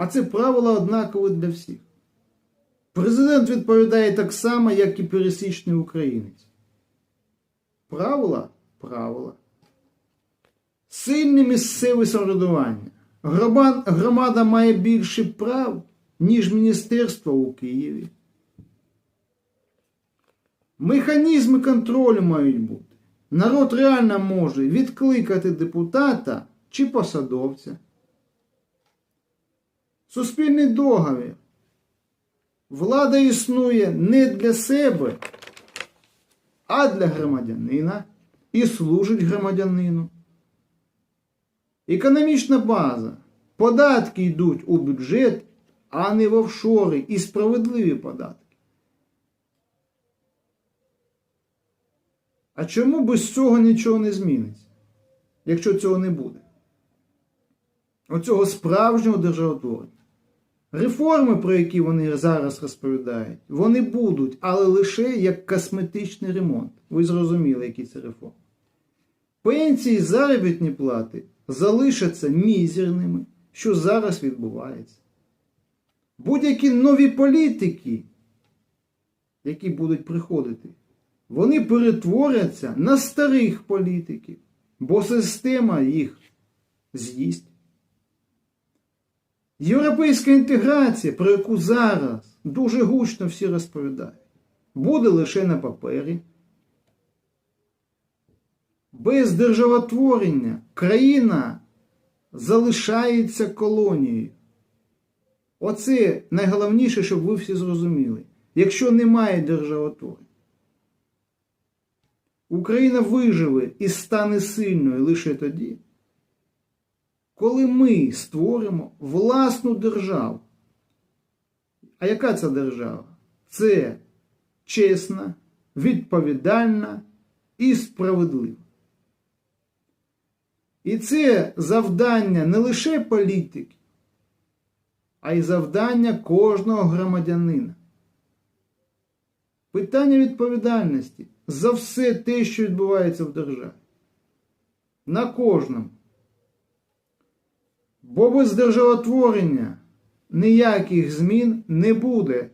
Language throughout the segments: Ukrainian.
А це правило однакове для всіх. Президент відповідає так само, як і пересічний українець. Правила правила. Сильне місцеве самоврядування. Громада має більше прав, ніж міністерство у Києві. Механізми контролю мають бути. Народ реально може відкликати депутата чи посадовця. Суспільний договір. Влада існує не для себе, а для громадянина і служить громадянину. Економічна база. Податки йдуть у бюджет, а не в офшори і справедливі податки. А чому без цього нічого не зміниться, якщо цього не буде? Оцього справжнього державотворення. Реформи, про які вони зараз розповідають, вони будуть, але лише як косметичний ремонт. Ви зрозуміли, які це реформи. Пенсії, заробітні плати залишаться мізерними, що зараз відбувається. Будь-які нові політики, які будуть приходити, вони перетворяться на старих політиків, бо система їх з'їсть. Європейська інтеграція, про яку зараз дуже гучно всі розповідають, буде лише на папері. Без державотворення країна залишається колонією. Оце найголовніше, щоб ви всі зрозуміли. Якщо немає державотворення, Україна виживе і стане сильною лише тоді, коли ми створимо власну державу. А яка це держава? Це чесна, відповідальна і справедлива. І це завдання не лише політики, а й завдання кожного громадянина. Питання відповідальності за все те, що відбувається в державі. На кожному. Бо без державотворення ніяких змін не буде.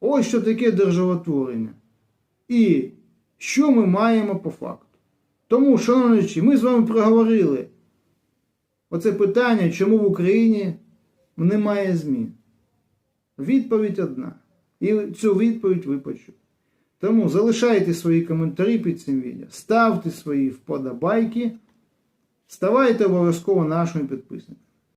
Ось що таке державотворення. І що ми маємо по факту. Тому, шановні, ми з вами проговорили оце питання, чому в Україні немає змін. Відповідь одна. І цю відповідь ви почули. Тому залишайте свої коментарі під цим відео, ставте свої вподобайки, ставайте обов'язково нашими підписниками.